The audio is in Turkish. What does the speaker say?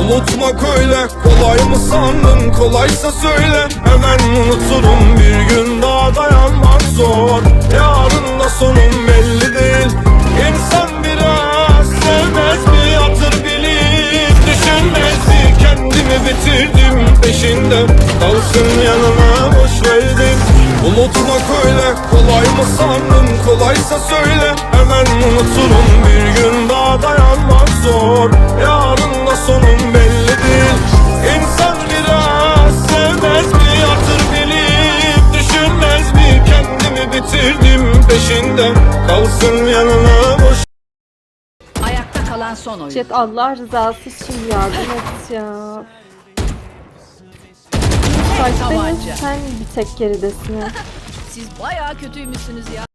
Unutmak öyle kolay mı sandın? Kolaysa söyle. Hemen unuturum. Bir gün daha dayanmak zor. Yarın da sonum belli değil. İnsan biraz sevmez mi? Hatır bilir. Düşünmez mi? Kendimi bitirdim peşinde. Kalsın yanına boş verdim. Unutmak öyle kolay mı sandın? Kolaysa söyle. Hemen unuturum. Bir bitirdim peşinde Kalsın yanına boş Ayakta kalan son oyun. Jet Allah rızası için yardım et ya. Saçtayız tabanca. sen bir tek geridesin. Siz bayağı kötüymüşsünüz ya.